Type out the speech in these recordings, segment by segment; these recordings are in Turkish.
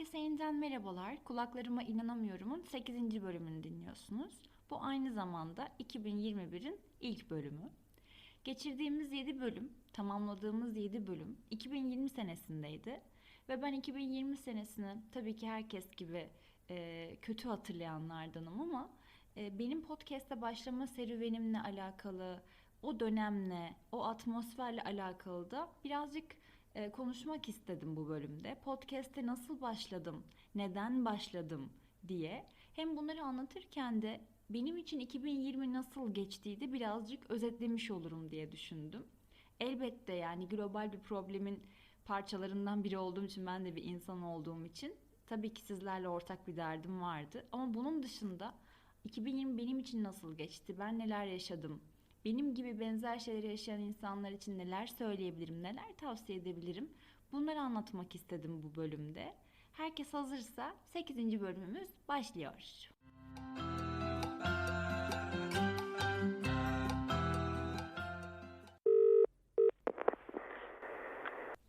Herkese yeniden merhabalar. Kulaklarıma inanamıyorum'un 8. bölümünü dinliyorsunuz. Bu aynı zamanda 2021'in ilk bölümü. Geçirdiğimiz 7 bölüm, tamamladığımız 7 bölüm 2020 senesindeydi. Ve ben 2020 senesini tabii ki herkes gibi e, kötü hatırlayanlardanım ama e, benim podcast'e başlama serüvenimle alakalı, o dönemle, o atmosferle alakalı da birazcık e, konuşmak istedim bu bölümde. Podcast'e nasıl başladım, neden başladım diye. Hem bunları anlatırken de benim için 2020 nasıl geçtiği de birazcık özetlemiş olurum diye düşündüm. Elbette yani global bir problemin parçalarından biri olduğum için ben de bir insan olduğum için tabii ki sizlerle ortak bir derdim vardı. Ama bunun dışında 2020 benim için nasıl geçti? Ben neler yaşadım? Benim gibi benzer şeyleri yaşayan insanlar için neler söyleyebilirim, neler tavsiye edebilirim? Bunları anlatmak istedim bu bölümde. Herkes hazırsa 8. bölümümüz başlıyor.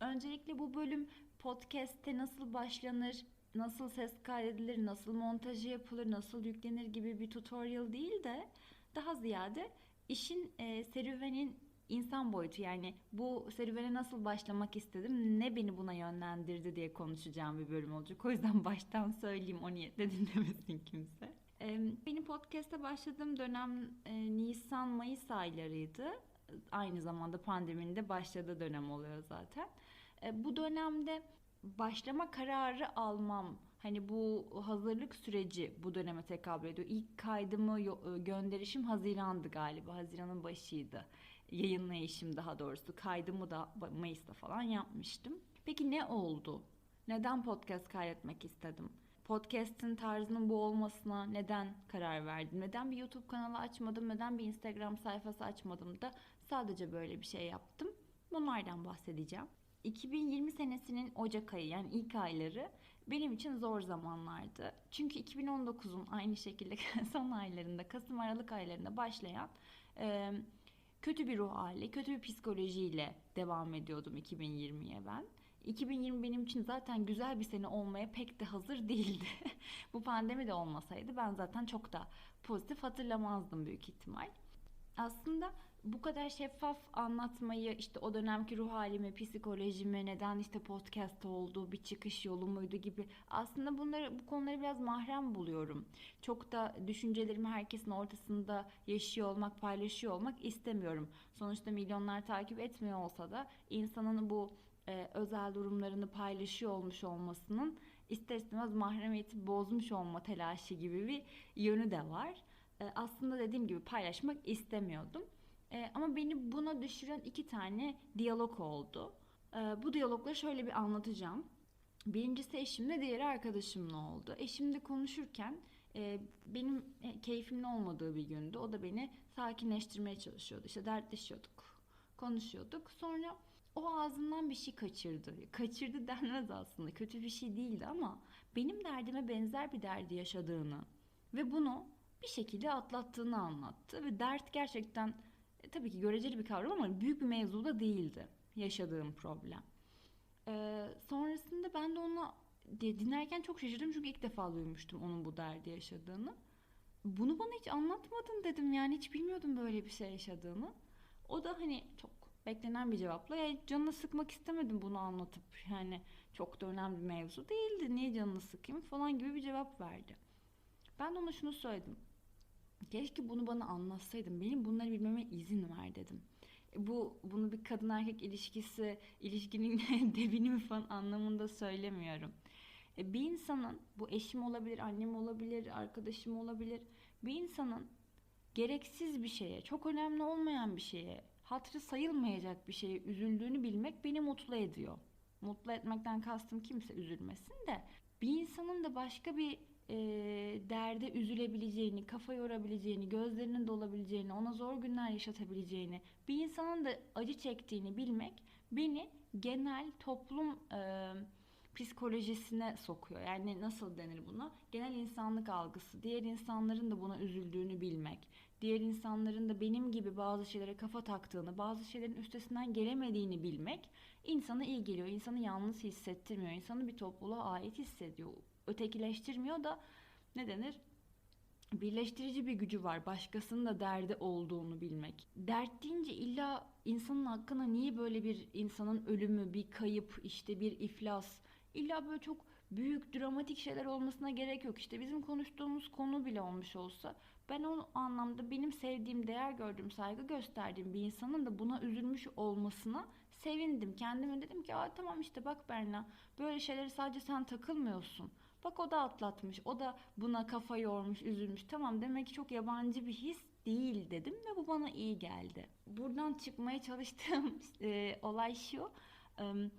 Öncelikle bu bölüm podcast'te nasıl başlanır, nasıl ses kaydedilir, nasıl montajı yapılır, nasıl yüklenir gibi bir tutorial değil de daha ziyade işin e, serüvenin insan boyutu yani bu serüvene nasıl başlamak istedim, ne beni buna yönlendirdi diye konuşacağım bir bölüm olacak. O yüzden baştan söyleyeyim o niyetle dinlemesin kimse. E, benim podcast'e başladığım dönem e, Nisan-Mayıs aylarıydı. Aynı zamanda pandeminin de başladığı dönem oluyor zaten. E, bu dönemde başlama kararı almam hani bu hazırlık süreci bu döneme tekabül ediyor. İlk kaydımı gönderişim Haziran'dı galiba. Haziran'ın başıydı. Yayınlayışım daha doğrusu. Kaydımı da Mayıs'ta falan yapmıştım. Peki ne oldu? Neden podcast kaydetmek istedim? Podcast'in tarzının bu olmasına neden karar verdim? Neden bir YouTube kanalı açmadım? Neden bir Instagram sayfası açmadım da sadece böyle bir şey yaptım? Bunlardan bahsedeceğim. 2020 senesinin Ocak ayı yani ilk ayları benim için zor zamanlardı. Çünkü 2019'un aynı şekilde son aylarında, Kasım Aralık aylarında başlayan e, kötü bir ruh hali, kötü bir psikolojiyle devam ediyordum 2020'ye ben. 2020 benim için zaten güzel bir sene olmaya pek de hazır değildi. Bu pandemi de olmasaydı ben zaten çok da pozitif hatırlamazdım büyük ihtimal. Aslında bu kadar şeffaf anlatmayı işte o dönemki ruh halimi, psikolojimi, neden işte podcast oldu, bir çıkış yolu muydu gibi aslında bunları bu konuları biraz mahrem buluyorum. Çok da düşüncelerimi herkesin ortasında yaşıyor olmak, paylaşıyor olmak istemiyorum. Sonuçta milyonlar takip etmiyor olsa da insanın bu e, özel durumlarını paylaşıyor olmuş olmasının ister istemez mahremiyeti bozmuş olma telaşı gibi bir yönü de var. E, aslında dediğim gibi paylaşmak istemiyordum. E, ama beni buna düşüren iki tane diyalog oldu. E, bu diyalogları şöyle bir anlatacağım. Birincisi eşimle, diğeri arkadaşımla oldu. Eşimle konuşurken e, benim e, keyfimin olmadığı bir gündü. O da beni sakinleştirmeye çalışıyordu. İşte dertleşiyorduk, konuşuyorduk. Sonra o ağzından bir şey kaçırdı. Kaçırdı denmez aslında. Kötü bir şey değildi ama benim derdime benzer bir derdi yaşadığını ve bunu bir şekilde atlattığını anlattı. Ve dert gerçekten e, tabii ki göreceli bir kavram ama büyük bir mevzu da değildi yaşadığım problem. E, sonrasında ben de onu dinlerken çok şaşırdım çünkü ilk defa duymuştum onun bu derdi yaşadığını. Bunu bana hiç anlatmadın dedim yani hiç bilmiyordum böyle bir şey yaşadığını. O da hani çok beklenen bir cevapla ya canını sıkmak istemedim bunu anlatıp yani çok da önemli bir mevzu değildi niye canını sıkayım falan gibi bir cevap verdi. Ben de ona şunu söyledim. Keşke bunu bana anlatsaydın. Benim bunları bilmeme izin ver dedim. E, bu bunu bir kadın erkek ilişkisi, ilişkinin devini mi falan anlamında söylemiyorum. E, bir insanın bu eşim olabilir, annem olabilir, arkadaşım olabilir. Bir insanın gereksiz bir şeye, çok önemli olmayan bir şeye, hatırı sayılmayacak bir şeye üzüldüğünü bilmek beni mutlu ediyor. Mutlu etmekten kastım kimse üzülmesin de bir insanın da başka bir e, derde üzülebileceğini, kafa yorabileceğini, gözlerinin dolabileceğini, ona zor günler yaşatabileceğini, bir insanın da acı çektiğini bilmek beni genel toplum e, psikolojisine sokuyor. Yani nasıl denir buna? Genel insanlık algısı. Diğer insanların da buna üzüldüğünü bilmek. diğer insanların da benim gibi bazı şeylere kafa taktığını, bazı şeylerin üstesinden gelemediğini bilmek insana iyi geliyor. İnsanı yalnız hissettirmiyor. İnsanı bir topluluğa ait hissediyor. Ötekileştirmiyor da ne denir? birleştirici bir gücü var. Başkasının da derdi olduğunu bilmek. Dert deyince illa insanın hakkında niye böyle bir insanın ölümü, bir kayıp, işte bir iflas, illa böyle çok büyük dramatik şeyler olmasına gerek yok. İşte bizim konuştuğumuz konu bile olmuş olsa ben o anlamda benim sevdiğim, değer gördüğüm, saygı gösterdiğim bir insanın da buna üzülmüş olmasına sevindim. Kendime dedim ki Aa, tamam işte bak Berna böyle şeyleri sadece sen takılmıyorsun. Bak o da atlatmış. O da buna kafa yormuş, üzülmüş. Tamam demek ki çok yabancı bir his değil dedim ve bu bana iyi geldi. Buradan çıkmaya çalıştığım e, olay şu.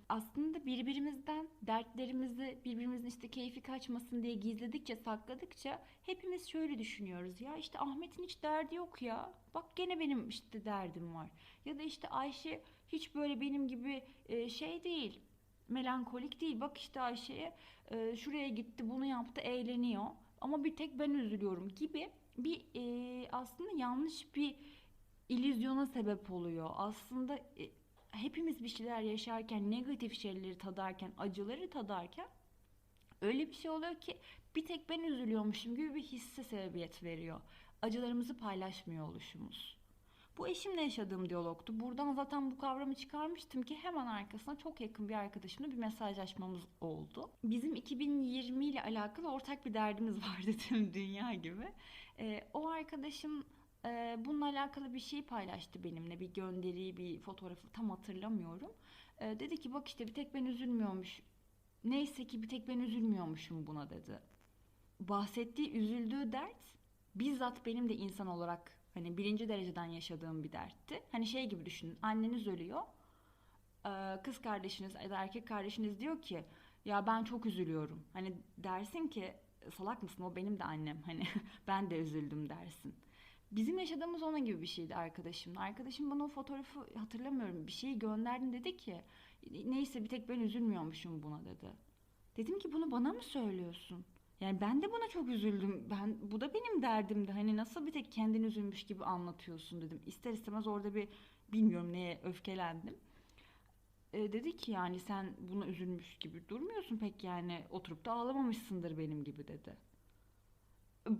Aslında birbirimizden dertlerimizi birbirimizin işte keyfi kaçmasın diye gizledikçe sakladıkça hepimiz şöyle düşünüyoruz. Ya işte Ahmet'in hiç derdi yok ya. Bak gene benim işte derdim var. Ya da işte Ayşe hiç böyle benim gibi e, şey değil melankolik değil. Bak işte Ayşe'ye e, şuraya gitti bunu yaptı eğleniyor. Ama bir tek ben üzülüyorum gibi bir e, aslında yanlış bir illüzyona sebep oluyor. Aslında e, hepimiz bir şeyler yaşarken, negatif şeyleri tadarken, acıları tadarken öyle bir şey oluyor ki bir tek ben üzülüyormuşum gibi bir hisse sebebiyet veriyor. Acılarımızı paylaşmıyor oluşumuz. Bu eşimle yaşadığım diyalogtu. Buradan zaten bu kavramı çıkarmıştım ki hemen arkasına çok yakın bir arkadaşımla bir mesajlaşmamız oldu. Bizim 2020 ile alakalı ortak bir derdimiz vardı tüm dünya gibi. Ee, o arkadaşım e, bununla alakalı bir şey paylaştı benimle. Bir gönderiyi, bir fotoğrafı tam hatırlamıyorum. Ee, dedi ki bak işte bir tek ben üzülmüyormuş. Neyse ki bir tek ben üzülmüyormuşum buna dedi. Bahsettiği üzüldüğü dert bizzat benim de insan olarak Hani birinci dereceden yaşadığım bir dertti. Hani şey gibi düşünün. Anneniz ölüyor. Kız kardeşiniz ya da erkek kardeşiniz diyor ki ya ben çok üzülüyorum. Hani dersin ki salak mısın o benim de annem. Hani ben de üzüldüm dersin. Bizim yaşadığımız ona gibi bir şeydi arkadaşım. Arkadaşım bana o fotoğrafı hatırlamıyorum. Bir şeyi gönderdin dedi ki neyse bir tek ben üzülmüyormuşum buna dedi. Dedim ki bunu bana mı söylüyorsun? Yani ben de buna çok üzüldüm. Ben bu da benim derdimdi. Hani nasıl bir tek kendin üzülmüş gibi anlatıyorsun dedim. İster istemez orada bir bilmiyorum neye öfkelendim. E, dedi ki yani sen buna üzülmüş gibi durmuyorsun pek yani oturup da ağlamamışsındır benim gibi dedi.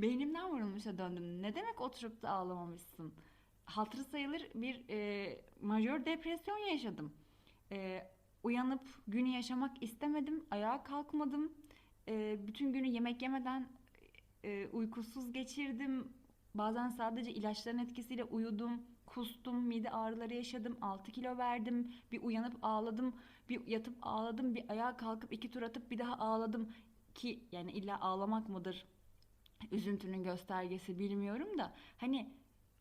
Beynimden vurulmuşa döndüm. Ne demek oturup da ağlamamışsın? Hatırı sayılır bir e, majör depresyon yaşadım. E, uyanıp günü yaşamak istemedim. Ayağa kalkmadım e, bütün günü yemek yemeden e, uykusuz geçirdim. Bazen sadece ilaçların etkisiyle uyudum, kustum, mide ağrıları yaşadım, 6 kilo verdim. Bir uyanıp ağladım, bir yatıp ağladım, bir ayağa kalkıp iki tur atıp bir daha ağladım. Ki yani illa ağlamak mıdır üzüntünün göstergesi bilmiyorum da hani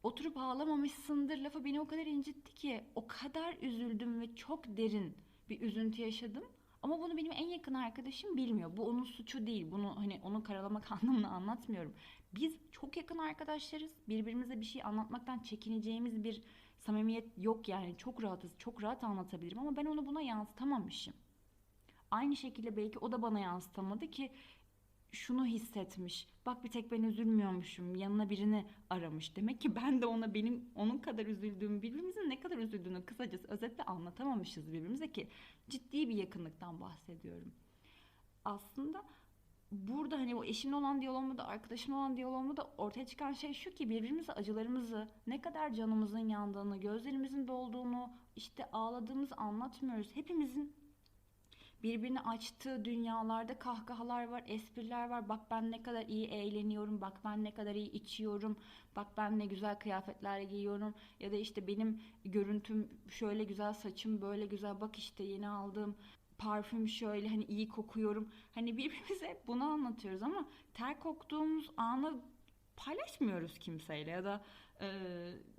oturup ağlamamışsındır lafı beni o kadar incitti ki o kadar üzüldüm ve çok derin bir üzüntü yaşadım. Ama bunu benim en yakın arkadaşım bilmiyor. Bu onun suçu değil. Bunu hani onu karalamak anlamını anlatmıyorum. Biz çok yakın arkadaşlarız. Birbirimize bir şey anlatmaktan çekineceğimiz bir samimiyet yok yani. Çok rahatız. Çok rahat anlatabilirim ama ben onu buna yansıtamamışım. Aynı şekilde belki o da bana yansıtamadı ki şunu hissetmiş. Bak bir tek ben üzülmüyormuşum. Yanına birini aramış. Demek ki ben de ona benim onun kadar üzüldüğümü, birbirimizin ne kadar üzüldüğünü kısacası özetle anlatamamışız birbirimize ki ciddi bir yakınlıktan bahsediyorum. Aslında burada hani o eşimle olan diyalogumda, arkadaşımla olan diyalogumda ortaya çıkan şey şu ki birbirimize acılarımızı, ne kadar canımızın yandığını, gözlerimizin dolduğunu, işte ağladığımızı anlatmıyoruz. Hepimizin birbirini açtığı dünyalarda kahkahalar var, espriler var. Bak ben ne kadar iyi eğleniyorum, bak ben ne kadar iyi içiyorum, bak ben ne güzel kıyafetler giyiyorum ya da işte benim görüntüm şöyle güzel, saçım böyle güzel, bak işte yeni aldığım parfüm şöyle hani iyi kokuyorum. Hani birbirimize bunu anlatıyoruz ama ter koktuğumuz anı paylaşmıyoruz kimseyle ya da e,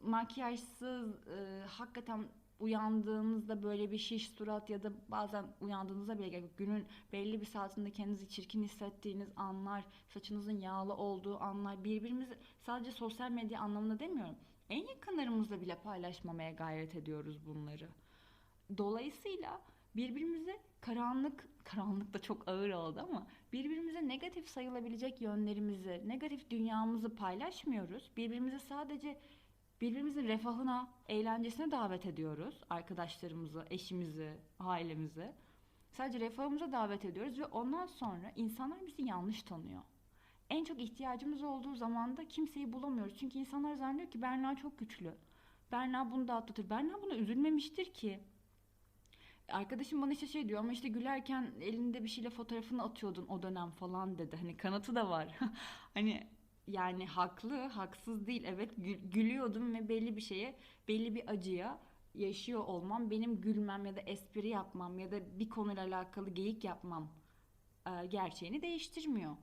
makyajsız e, hakikaten uyandığınızda böyle bir şiş surat ya da bazen uyandığınızda bile günün belli bir saatinde kendinizi çirkin hissettiğiniz anlar, saçınızın yağlı olduğu anlar birbirimizi sadece sosyal medya anlamında demiyorum. En yakınlarımızla bile paylaşmamaya gayret ediyoruz bunları. Dolayısıyla birbirimize karanlık, karanlık da çok ağır oldu ama birbirimize negatif sayılabilecek yönlerimizi, negatif dünyamızı paylaşmıyoruz. Birbirimize sadece birbirimizin refahına, eğlencesine davet ediyoruz. Arkadaşlarımızı, eşimizi, ailemizi. Sadece refahımıza davet ediyoruz ve ondan sonra insanlar bizi yanlış tanıyor. En çok ihtiyacımız olduğu zaman da kimseyi bulamıyoruz. Çünkü insanlar zannediyor ki Berna çok güçlü. Berna bunu da atlatır. Berna buna üzülmemiştir ki. Arkadaşım bana işte şey diyor ama işte gülerken elinde bir şeyle fotoğrafını atıyordun o dönem falan dedi. Hani kanıtı da var. hani yani haklı, haksız değil. Evet gülüyordum ve belli bir şeye, belli bir acıya yaşıyor olmam benim gülmem ya da espri yapmam ya da bir konuyla alakalı geyik yapmam e, gerçeğini değiştirmiyor.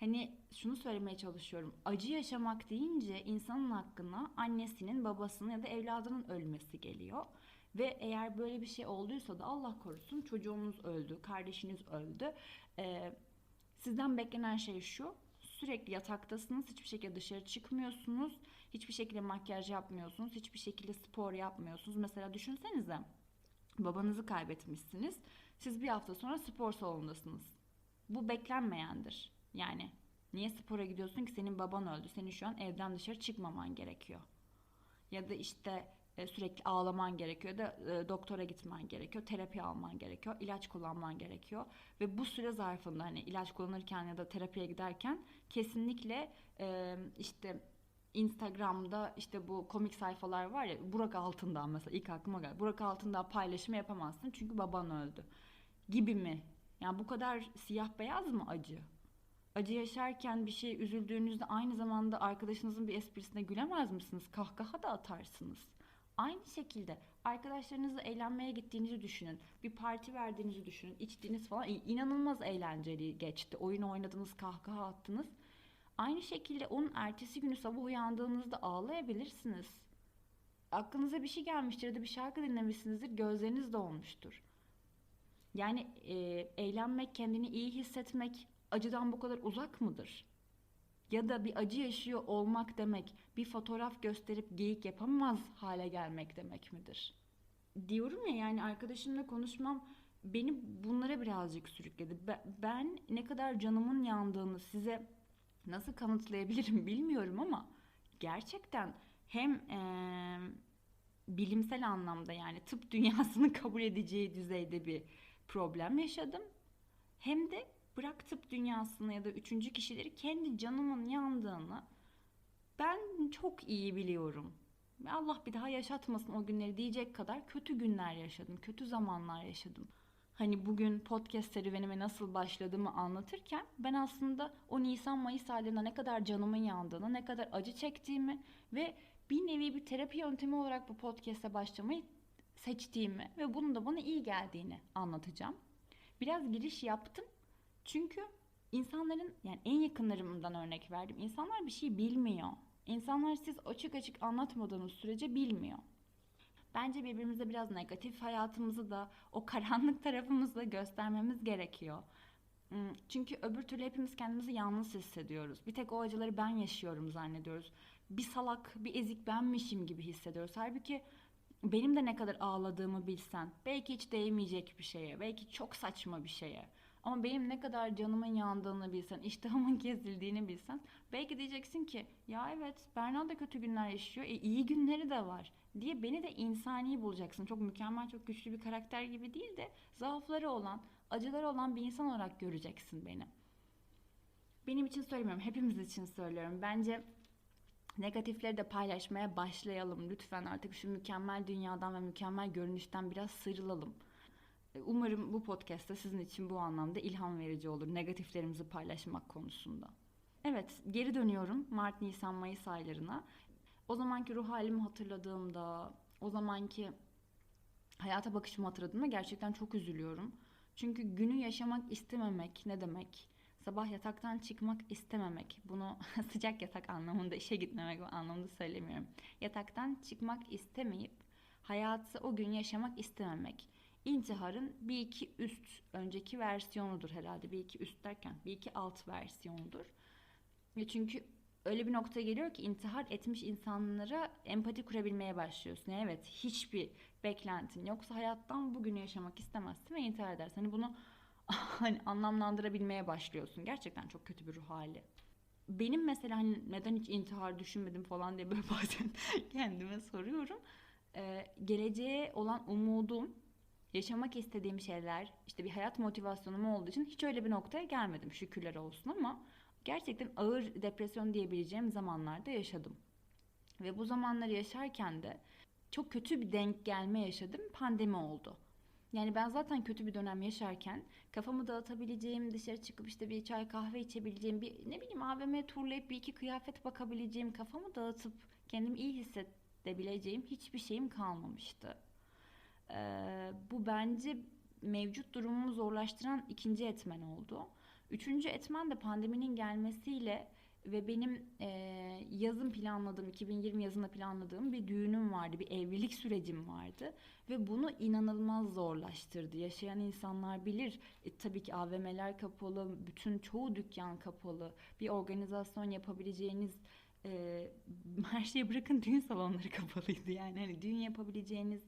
Hani şunu söylemeye çalışıyorum. Acı yaşamak deyince insanın hakkına annesinin, babasının ya da evladının ölmesi geliyor. Ve eğer böyle bir şey olduysa da Allah korusun çocuğunuz öldü, kardeşiniz öldü. Ee, sizden beklenen şey şu. Sürekli yataktasınız, hiçbir şekilde dışarı çıkmıyorsunuz, hiçbir şekilde makyaj yapmıyorsunuz, hiçbir şekilde spor yapmıyorsunuz. Mesela düşünsenize babanızı kaybetmişsiniz. Siz bir hafta sonra spor salonundasınız. Bu beklenmeyendir. Yani niye spora gidiyorsun ki senin baban öldü. Senin şu an evden dışarı çıkmaman gerekiyor. Ya da işte e, sürekli ağlaman gerekiyor da e, doktora gitmen gerekiyor, terapi alman gerekiyor, ilaç kullanman gerekiyor ve bu süre zarfında hani ilaç kullanırken ya da terapiye giderken kesinlikle e, işte Instagram'da işte bu komik sayfalar var ya Burak Altındağ mesela ilk aklıma geldi. Burak Altındağ paylaşımı yapamazsın çünkü baban öldü gibi mi? Yani bu kadar siyah beyaz mı acı? acı yaşarken bir şey üzüldüğünüzde aynı zamanda arkadaşınızın bir esprisine gülemez misiniz? Kahkaha da atarsınız. Aynı şekilde arkadaşlarınızla eğlenmeye gittiğinizi düşünün. Bir parti verdiğinizi düşünün. içtiğiniz falan inanılmaz eğlenceli geçti. Oyun oynadınız, kahkaha attınız. Aynı şekilde onun ertesi günü sabah uyandığınızda ağlayabilirsiniz. Aklınıza bir şey gelmiştir ya da bir şarkı dinlemişsinizdir, gözleriniz dolmuştur. Yani e, eğlenmek, kendini iyi hissetmek, acıdan bu kadar uzak mıdır? Ya da bir acı yaşıyor olmak demek bir fotoğraf gösterip geyik yapamaz hale gelmek demek midir? Diyorum ya yani arkadaşımla konuşmam beni bunlara birazcık sürükledi. Ben ne kadar canımın yandığını size nasıl kanıtlayabilirim bilmiyorum ama gerçekten hem e, bilimsel anlamda yani tıp dünyasının kabul edeceği düzeyde bir problem yaşadım. Hem de bırak tıp dünyasını ya da üçüncü kişileri kendi canımın yandığını ben çok iyi biliyorum. Allah bir daha yaşatmasın o günleri diyecek kadar kötü günler yaşadım, kötü zamanlar yaşadım. Hani bugün podcast serüvenime nasıl başladığımı anlatırken ben aslında o Nisan Mayıs aylarında ne kadar canımın yandığını, ne kadar acı çektiğimi ve bir nevi bir terapi yöntemi olarak bu podcast'e başlamayı seçtiğimi ve bunun da bana iyi geldiğini anlatacağım. Biraz giriş yaptım çünkü insanların yani en yakınlarımdan örnek verdim. İnsanlar bir şey bilmiyor. İnsanlar siz açık açık anlatmadığınız sürece bilmiyor. Bence birbirimize biraz negatif hayatımızı da o karanlık tarafımızı da göstermemiz gerekiyor. Hmm, çünkü öbür türlü hepimiz kendimizi yalnız hissediyoruz. Bir tek o acıları ben yaşıyorum zannediyoruz. Bir salak, bir ezik benmişim gibi hissediyoruz. Halbuki benim de ne kadar ağladığımı bilsen, belki hiç değmeyecek bir şeye, belki çok saçma bir şeye ama benim ne kadar canımın yandığını bilsen, iştahımın kesildiğini bilsen belki diyeceksin ki ya evet Berna da kötü günler yaşıyor. E, iyi günleri de var diye beni de insani bulacaksın. Çok mükemmel, çok güçlü bir karakter gibi değil de zaafları olan, acıları olan bir insan olarak göreceksin beni. Benim için söylemiyorum, hepimiz için söylüyorum. Bence negatifleri de paylaşmaya başlayalım. Lütfen artık şu mükemmel dünyadan ve mükemmel görünüşten biraz sıyrılalım. Umarım bu podcast da sizin için bu anlamda ilham verici olur negatiflerimizi paylaşmak konusunda. Evet, geri dönüyorum Mart, Nisan, Mayıs aylarına. O zamanki ruh halimi hatırladığımda, o zamanki hayata bakışımı hatırladığımda gerçekten çok üzülüyorum. Çünkü günü yaşamak istememek ne demek? Sabah yataktan çıkmak istememek. Bunu sıcak yatak anlamında, işe gitmemek anlamında söylemiyorum. Yataktan çıkmak istemeyip hayatı o gün yaşamak istememek intiharın bir iki üst önceki versiyonudur herhalde. Bir iki üst derken bir iki alt versiyonudur. Ve çünkü öyle bir noktaya geliyor ki intihar etmiş insanlara empati kurabilmeye başlıyorsun. Yani evet hiçbir beklentin yoksa hayattan bugünü yaşamak istemezsin ve intihar edersin. Hani bunu hani anlamlandırabilmeye başlıyorsun. Gerçekten çok kötü bir ruh hali. Benim mesela hani neden hiç intihar düşünmedim falan diye böyle bazen kendime soruyorum. Ee, geleceğe olan umudum, yaşamak istediğim şeyler, işte bir hayat motivasyonum olduğu için hiç öyle bir noktaya gelmedim şükürler olsun ama gerçekten ağır depresyon diyebileceğim zamanlarda yaşadım. Ve bu zamanları yaşarken de çok kötü bir denk gelme yaşadım. Pandemi oldu. Yani ben zaten kötü bir dönem yaşarken kafamı dağıtabileceğim, dışarı çıkıp işte bir çay kahve içebileceğim, bir ne bileyim AVM turlayıp bir iki kıyafet bakabileceğim, kafamı dağıtıp kendimi iyi hissedebileceğim hiçbir şeyim kalmamıştı. Ee, bu bence mevcut durumumu zorlaştıran ikinci etmen oldu. Üçüncü etmen de pandeminin gelmesiyle ve benim e, yazın planladığım 2020 yazında planladığım bir düğünüm vardı bir evlilik sürecim vardı ve bunu inanılmaz zorlaştırdı. Yaşayan insanlar bilir e, tabii ki AVM'ler kapalı bütün çoğu dükkan kapalı. Bir organizasyon yapabileceğiniz e, her şeyi bırakın düğün salonları kapalıydı yani. Hani düğün yapabileceğiniz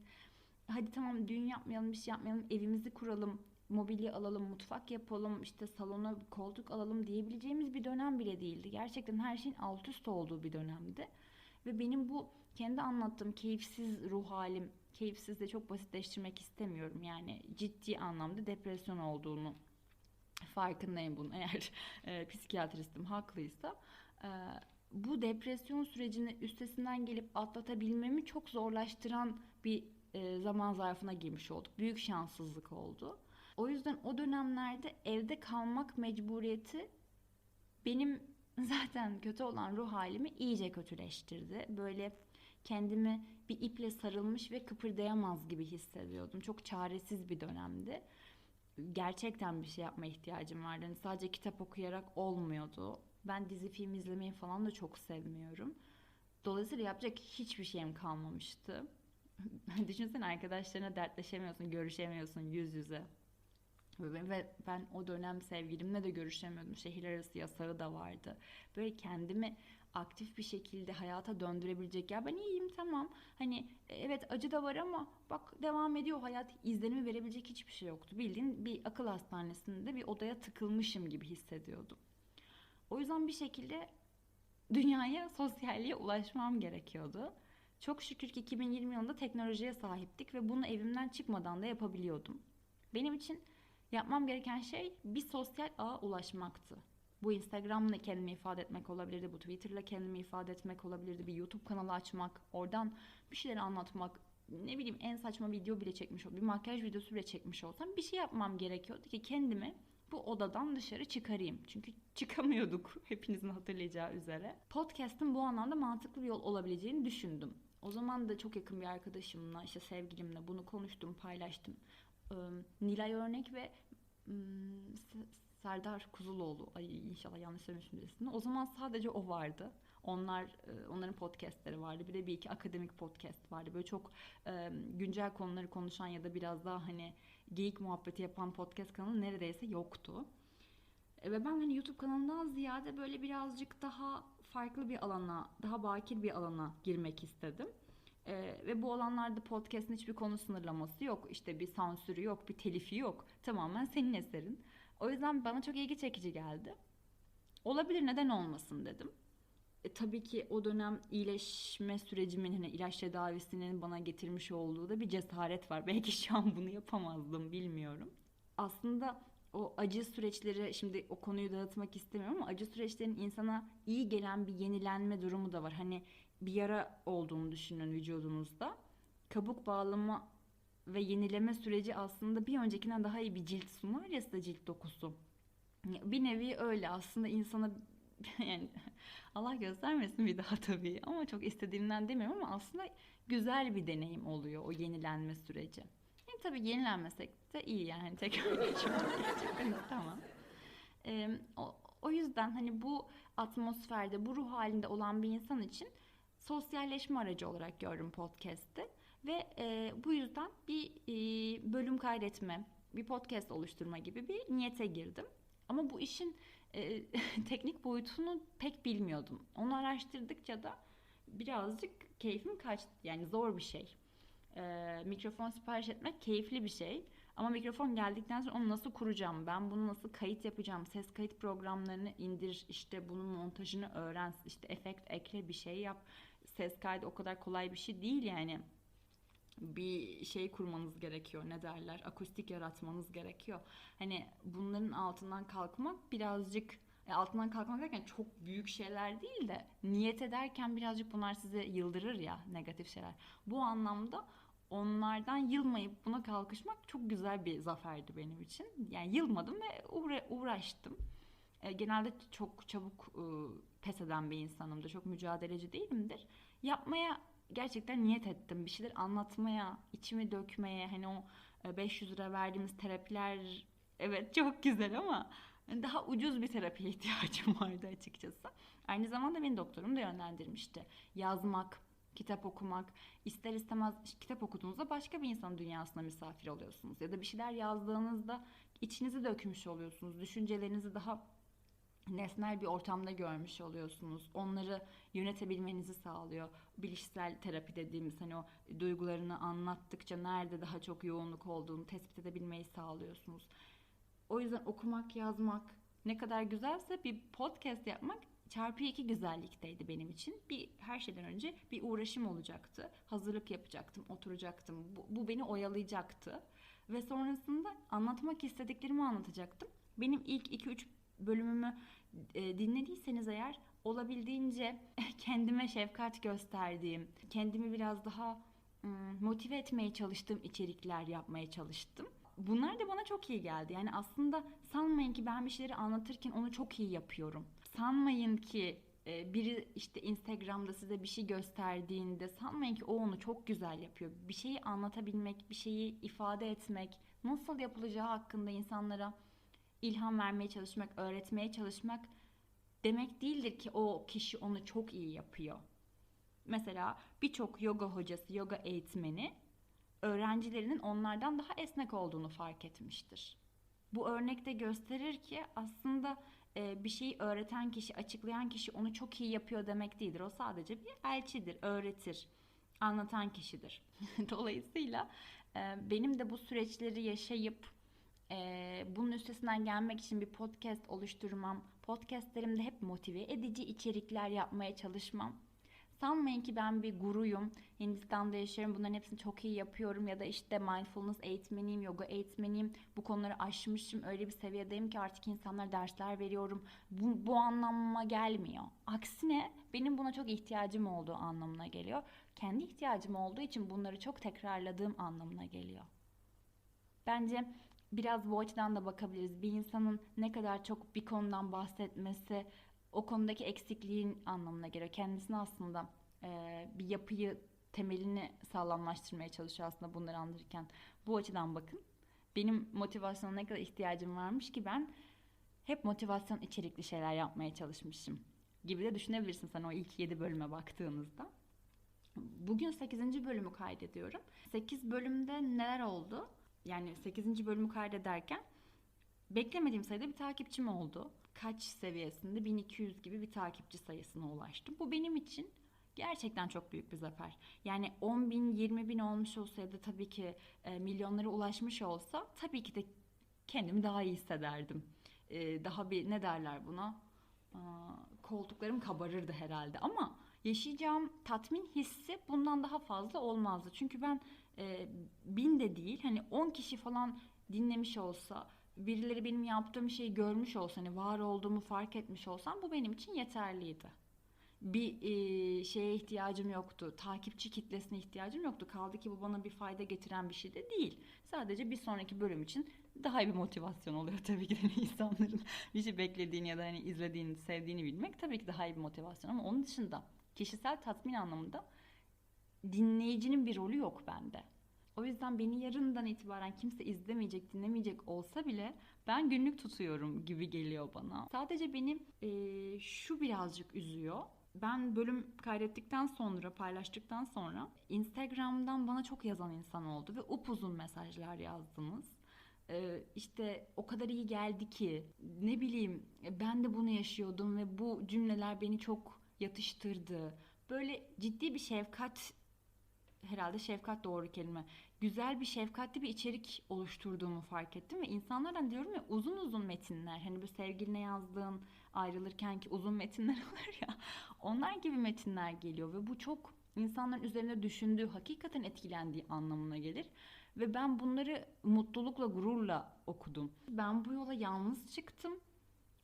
hadi tamam düğün yapmayalım bir şey yapmayalım evimizi kuralım mobilya alalım, mutfak yapalım, işte salona koltuk alalım diyebileceğimiz bir dönem bile değildi. Gerçekten her şeyin alt üst olduğu bir dönemdi. Ve benim bu kendi anlattığım keyifsiz ruh halim, keyifsiz de çok basitleştirmek istemiyorum. Yani ciddi anlamda depresyon olduğunu farkındayım bunun eğer e, psikiyatristim haklıysa. E, bu depresyon sürecini üstesinden gelip atlatabilmemi çok zorlaştıran bir zaman zarfına girmiş olduk. Büyük şanssızlık oldu. O yüzden o dönemlerde evde kalmak mecburiyeti benim zaten kötü olan ruh halimi iyice kötüleştirdi. Böyle kendimi bir iple sarılmış ve kıpırdayamaz gibi hissediyordum. Çok çaresiz bir dönemdi. Gerçekten bir şey yapma ihtiyacım vardı. Yani sadece kitap okuyarak olmuyordu. Ben dizi film izlemeyi falan da çok sevmiyorum. Dolayısıyla yapacak hiçbir şeyim kalmamıştı. Düşünsene arkadaşlarına dertleşemiyorsun, görüşemiyorsun yüz yüze. Ve ben o dönem sevgilimle de görüşemiyordum. Şehir arası yasağı da vardı. Böyle kendimi aktif bir şekilde hayata döndürebilecek ya ben iyiyim tamam hani evet acı da var ama bak devam ediyor hayat izlenimi verebilecek hiçbir şey yoktu bildiğin bir akıl hastanesinde bir odaya tıkılmışım gibi hissediyordum o yüzden bir şekilde dünyaya sosyalliğe ulaşmam gerekiyordu çok şükür ki 2020 yılında teknolojiye sahiptik ve bunu evimden çıkmadan da yapabiliyordum benim için Yapmam gereken şey bir sosyal ağa ulaşmaktı. Bu Instagram'la kendimi ifade etmek olabilirdi, bu Twitter'la kendimi ifade etmek olabilirdi, bir YouTube kanalı açmak, oradan bir şeyler anlatmak, ne bileyim en saçma video bile çekmiş olsam, bir makyaj videosu bile çekmiş olsam bir şey yapmam gerekiyordu ki kendimi bu odadan dışarı çıkarayım. Çünkü çıkamıyorduk hepinizin hatırlayacağı üzere. Podcast'ın bu anlamda mantıklı bir yol olabileceğini düşündüm. O zaman da çok yakın bir arkadaşımla, işte sevgilimle bunu konuştum, paylaştım. Nilay Örnek ve Serdar Kuzuloğlu. Ay inşallah yanlış söylemişimdir ismini. O zaman sadece o vardı. Onlar onların podcastleri vardı. Bir de bir iki akademik podcast vardı. Böyle çok güncel konuları konuşan ya da biraz daha hani geyik muhabbeti yapan podcast kanalı neredeyse yoktu. E, ve ben hani YouTube kanalından ziyade böyle birazcık daha farklı bir alana, daha bakir bir alana girmek istedim. Ee, ve bu alanlarda podcast'in hiçbir konu sınırlaması yok. İşte bir sansürü yok, bir telifi yok. Tamamen senin eserin. O yüzden bana çok ilgi çekici geldi. Olabilir neden olmasın dedim. E, tabii ki o dönem iyileşme sürecimin hani ilaç tedavisinin bana getirmiş olduğu da bir cesaret var. Belki şu an bunu yapamazdım bilmiyorum. Aslında o acı süreçleri şimdi o konuyu dağıtmak istemiyorum ama acı süreçlerin insana iyi gelen bir yenilenme durumu da var. Hani bir yara olduğunu düşünün vücudunuzda. Kabuk bağlama ve yenileme süreci aslında bir öncekinden daha iyi bir cilt sunar ya size cilt dokusu. Bir nevi öyle aslında insana yani Allah göstermesin bir daha tabii ama çok istediğimden demiyorum ama aslında güzel bir deneyim oluyor o yenilenme süreci. Tabii yenilenmesek de iyi yani tekrar gerçekten tamam. Ee, o, o yüzden hani bu atmosferde, bu ruh halinde olan bir insan için sosyalleşme aracı olarak gördüm podcast'ı ve e, bu yüzden bir e, bölüm kaydetme, bir podcast oluşturma gibi bir niyete girdim. Ama bu işin e, teknik boyutunu pek bilmiyordum. Onu araştırdıkça da birazcık keyfim kaçtı. Yani zor bir şey. E, mikrofon sipariş etmek keyifli bir şey. Ama mikrofon geldikten sonra onu nasıl kuracağım? Ben bunu nasıl kayıt yapacağım? Ses kayıt programlarını indir, işte bunun montajını öğren, işte efekt ekle bir şey yap. Ses kaydı o kadar kolay bir şey değil yani. Bir şey kurmanız gerekiyor. Ne derler? Akustik yaratmanız gerekiyor. Hani bunların altından kalkmak birazcık e, altından kalkmak derken çok büyük şeyler değil de niyet ederken birazcık bunlar size yıldırır ya negatif şeyler. Bu anlamda onlardan yılmayıp buna kalkışmak çok güzel bir zaferdi benim için. Yani yılmadım ve uğra- uğraştım. E, genelde çok çabuk e, pes eden bir insanımdır. Çok mücadeleci değilimdir. Yapmaya gerçekten niyet ettim. Bir şeyler anlatmaya, içimi dökmeye. Hani o e, 500 lira verdiğimiz terapiler evet çok güzel ama daha ucuz bir terapiye ihtiyacım vardı açıkçası. Aynı zamanda beni doktorum da yönlendirmişti. Yazmak, kitap okumak, ister istemez kitap okuduğunuzda başka bir insanın dünyasına misafir oluyorsunuz. Ya da bir şeyler yazdığınızda içinizi dökmüş oluyorsunuz. Düşüncelerinizi daha nesnel bir ortamda görmüş oluyorsunuz. Onları yönetebilmenizi sağlıyor. Bilişsel terapi dediğimiz hani o duygularını anlattıkça nerede daha çok yoğunluk olduğunu tespit edebilmeyi sağlıyorsunuz. O yüzden okumak, yazmak ne kadar güzelse bir podcast yapmak çarpı iki güzellikteydi benim için. Bir her şeyden önce bir uğraşım olacaktı. Hazırlık yapacaktım, oturacaktım. Bu, bu beni oyalayacaktı. Ve sonrasında anlatmak istediklerimi anlatacaktım. Benim ilk 2-3 bölümümü e, dinlediyseniz eğer olabildiğince kendime şefkat gösterdiğim, kendimi biraz daha motive etmeye çalıştığım içerikler yapmaya çalıştım. Bunlar da bana çok iyi geldi. Yani aslında sanmayın ki ben bir şeyleri anlatırken onu çok iyi yapıyorum sanmayın ki e, biri işte Instagram'da size bir şey gösterdiğinde sanmayın ki o onu çok güzel yapıyor. Bir şeyi anlatabilmek, bir şeyi ifade etmek, nasıl yapılacağı hakkında insanlara ilham vermeye çalışmak, öğretmeye çalışmak demek değildir ki o kişi onu çok iyi yapıyor. Mesela birçok yoga hocası, yoga eğitmeni öğrencilerinin onlardan daha esnek olduğunu fark etmiştir. Bu örnekte gösterir ki aslında e, bir şeyi öğreten kişi, açıklayan kişi onu çok iyi yapıyor demek değildir. O sadece bir elçidir, öğretir, anlatan kişidir. Dolayısıyla e, benim de bu süreçleri yaşayıp e, bunun üstesinden gelmek için bir podcast oluşturmam, podcastlerimde hep motive edici içerikler yapmaya çalışmam Sanmayın ki ben bir guruyum. Hindistan'da yaşıyorum. Bunların hepsini çok iyi yapıyorum. Ya da işte mindfulness eğitmeniyim, yoga eğitmeniyim. Bu konuları aşmışım. Öyle bir seviyedeyim ki artık insanlara dersler veriyorum. Bu, bu anlamıma gelmiyor. Aksine benim buna çok ihtiyacım olduğu anlamına geliyor. Kendi ihtiyacım olduğu için bunları çok tekrarladığım anlamına geliyor. Bence biraz bu açıdan da bakabiliriz. Bir insanın ne kadar çok bir konudan bahsetmesi, o konudaki eksikliğin anlamına geliyor. Kendisini aslında e, bir yapıyı temelini sağlamlaştırmaya çalışıyor aslında bunları anlatırken. Bu açıdan bakın. Benim motivasyona ne kadar ihtiyacım varmış ki ben hep motivasyon içerikli şeyler yapmaya çalışmışım gibi de düşünebilirsin sen o ilk 7 bölüme baktığınızda. Bugün 8. bölümü kaydediyorum. 8 bölümde neler oldu? Yani 8. bölümü kaydederken beklemediğim sayıda bir takipçim oldu kaç seviyesinde 1200 gibi bir takipçi sayısına ulaştım. Bu benim için gerçekten çok büyük bir zafer. Yani 10 bin, 20 bin olmuş olsaydı tabii ki e, milyonlara ulaşmış olsa tabii ki de kendimi daha iyi hissederdim. E, daha bir ne derler buna? E, koltuklarım kabarırdı herhalde ama yaşayacağım tatmin hissi bundan daha fazla olmazdı. Çünkü ben e, bin de değil hani 10 kişi falan dinlemiş olsa birileri benim yaptığım şeyi görmüş olsa, hani var olduğumu fark etmiş olsam bu benim için yeterliydi. Bir e, şeye ihtiyacım yoktu. Takipçi kitlesine ihtiyacım yoktu. Kaldı ki bu bana bir fayda getiren bir şey de değil. Sadece bir sonraki bölüm için daha iyi bir motivasyon oluyor tabii ki de insanların bir şey beklediğini ya da hani izlediğini, sevdiğini bilmek tabii ki daha iyi bir motivasyon ama onun dışında kişisel tatmin anlamında dinleyicinin bir rolü yok bende. O yüzden beni yarından itibaren kimse izlemeyecek, dinlemeyecek olsa bile ben günlük tutuyorum gibi geliyor bana. Sadece beni e, şu birazcık üzüyor. Ben bölüm kaydettikten sonra, paylaştıktan sonra Instagram'dan bana çok yazan insan oldu ve upuzun mesajlar yazdınız. Ee, işte o kadar iyi geldi ki ne bileyim ben de bunu yaşıyordum ve bu cümleler beni çok yatıştırdı. Böyle ciddi bir şefkat herhalde şefkat doğru kelime. Güzel bir şefkatli bir içerik oluşturduğumu fark ettim ve insanlardan diyorum ya uzun uzun metinler hani bu sevgiline yazdığın ayrılırken ki uzun metinler olur ya onlar gibi metinler geliyor ve bu çok insanların üzerinde düşündüğü hakikaten etkilendiği anlamına gelir. Ve ben bunları mutlulukla, gururla okudum. Ben bu yola yalnız çıktım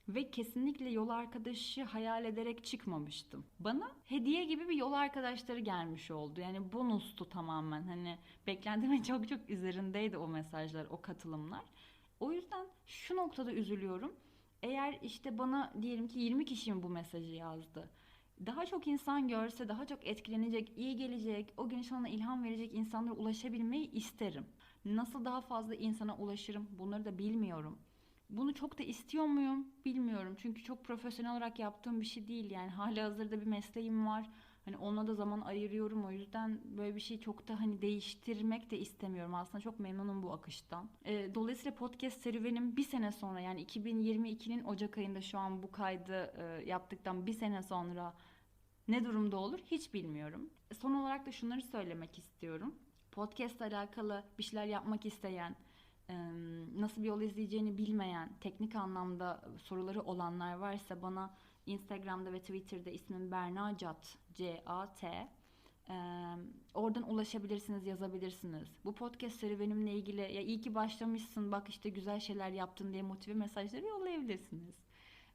ve kesinlikle yol arkadaşı hayal ederek çıkmamıştım. Bana hediye gibi bir yol arkadaşları gelmiş oldu. Yani bonustu tamamen. Hani beklentimin çok çok üzerindeydi o mesajlar, o katılımlar. O yüzden şu noktada üzülüyorum. Eğer işte bana diyelim ki 20 kişi mi bu mesajı yazdı daha çok insan görse daha çok etkilenecek, iyi gelecek, o gün sana ilham verecek insanlara ulaşabilmeyi isterim. Nasıl daha fazla insana ulaşırım bunları da bilmiyorum. Bunu çok da istiyor muyum bilmiyorum. Çünkü çok profesyonel olarak yaptığım bir şey değil. Yani hala hazırda bir mesleğim var. Hani ona da zaman ayırıyorum. O yüzden böyle bir şey çok da hani değiştirmek de istemiyorum. Aslında çok memnunum bu akıştan. E, dolayısıyla podcast serüvenim bir sene sonra yani 2022'nin Ocak ayında şu an bu kaydı e, yaptıktan bir sene sonra ne durumda olur hiç bilmiyorum. Son olarak da şunları söylemek istiyorum. Podcast alakalı bir şeyler yapmak isteyen, nasıl bir yol izleyeceğini bilmeyen, teknik anlamda soruları olanlar varsa bana Instagram'da ve Twitter'da ismim Berna Cat, C-A-T. oradan ulaşabilirsiniz, yazabilirsiniz. Bu podcast serüvenimle ilgili ya iyi ki başlamışsın, bak işte güzel şeyler yaptın diye motive mesajları yollayabilirsiniz.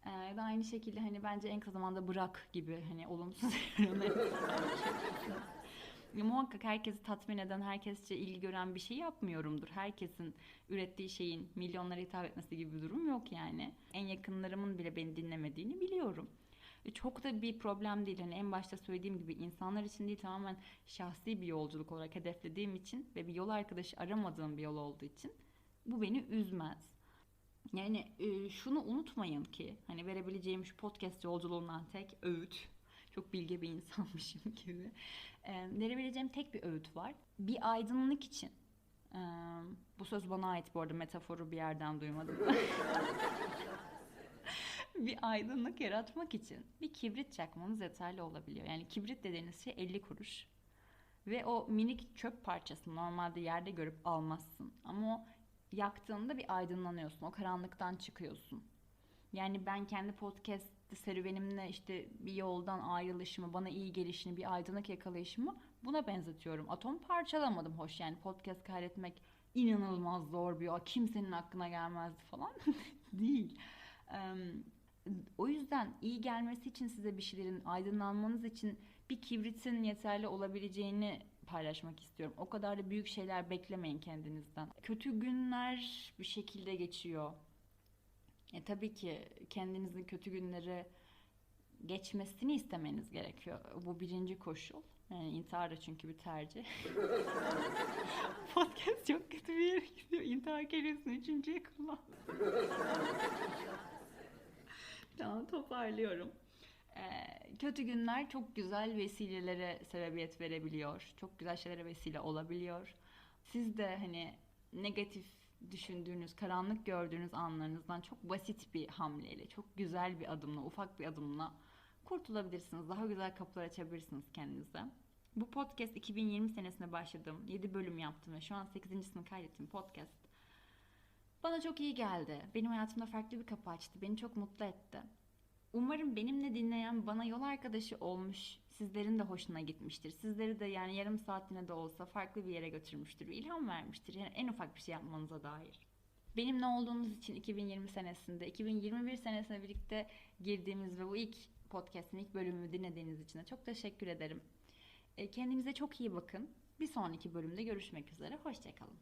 Ee, da aynı şekilde hani bence en kısa zamanda bırak gibi hani olumsuz. muhakkak herkesi tatmin eden, herkesçe ilgi gören bir şey yapmıyorumdur. Herkesin ürettiği şeyin milyonlara hitap etmesi gibi bir durum yok yani. En yakınlarımın bile beni dinlemediğini biliyorum. E, çok da bir problem değil. Hani en başta söylediğim gibi insanlar için değil tamamen şahsi bir yolculuk olarak hedeflediğim için ve bir yol arkadaşı aramadığım bir yol olduğu için bu beni üzmez. Yani e, şunu unutmayın ki hani verebileceğim şu podcast yolculuğundan tek öğüt çok bilge bir insanmışım gibi. E, verebileceğim tek bir öğüt var. Bir aydınlık için e, bu söz bana ait bu arada metaforu bir yerden duymadım. bir aydınlık yaratmak için bir kibrit çakmanız yeterli olabiliyor. Yani kibrit dediğiniz şey 50 kuruş. Ve o minik çöp parçasını normalde yerde görüp almazsın. Ama o yaktığında bir aydınlanıyorsun. O karanlıktan çıkıyorsun. Yani ben kendi podcast serüvenimle işte bir yoldan ayrılışımı, bana iyi gelişini, bir aydınlık yakalayışımı buna benzetiyorum. Atom parçalamadım hoş yani podcast kaydetmek inanılmaz zor bir o kimsenin aklına gelmezdi falan değil. o yüzden iyi gelmesi için size bir şeylerin aydınlanmanız için bir kibritin yeterli olabileceğini paylaşmak istiyorum. O kadar da büyük şeyler beklemeyin kendinizden. Kötü günler bir şekilde geçiyor. E tabii ki kendinizin kötü günleri geçmesini istemeniz gerekiyor. Bu birinci koşul. Yani intihar da çünkü bir tercih. Podcast çok kötü bir yere gidiyor. İntihar kelimesini üçüncüye kullan. tamam toparlıyorum. Ee, kötü günler çok güzel vesilelere sebebiyet verebiliyor. Çok güzel şeylere vesile olabiliyor. Siz de hani negatif düşündüğünüz, karanlık gördüğünüz anlarınızdan çok basit bir hamleyle, çok güzel bir adımla, ufak bir adımla kurtulabilirsiniz. Daha güzel kapılar açabilirsiniz kendinize. Bu podcast 2020 senesinde başladım. 7 bölüm yaptım ve şu an 8.sini kaydettim podcast. Bana çok iyi geldi. Benim hayatımda farklı bir kapı açtı. Beni çok mutlu etti. Umarım benimle dinleyen bana yol arkadaşı olmuş, sizlerin de hoşuna gitmiştir. Sizleri de yani yarım saatine de olsa farklı bir yere götürmüştür, ilham vermiştir. Yani en ufak bir şey yapmanıza dair. Benimle olduğunuz için 2020 senesinde, 2021 senesine birlikte girdiğimiz ve bu ilk podcast'in ilk bölümünü dinlediğiniz için de çok teşekkür ederim. E, kendinize çok iyi bakın. Bir sonraki bölümde görüşmek üzere. Hoşçakalın.